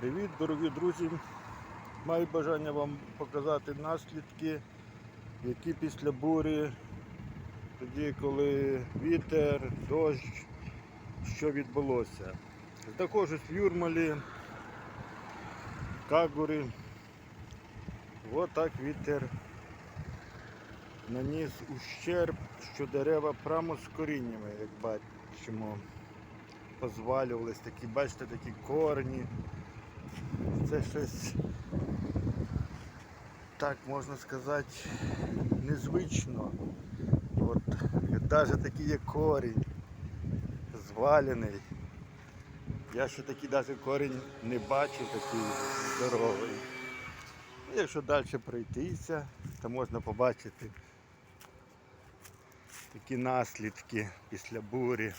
Привіт, дорогі друзі! Маю бажання вам показати наслідки, які після бурі, тоді, коли вітер, дощ, що відбулося. Знаходжусь в Юрмалі, Кагурі. Ось так вітер наніс ущерб, що дерева прямо з коріннями, як бачимо, позвалювались такі, бачите, такі корні. Це щось, так можна сказати, незвично. От, навіть такий є корінь, звалений. Я ще такий навіть корінь не бачив, такий здоровий. Ну, Якщо далі пройтися, то можна побачити такі наслідки після бурі.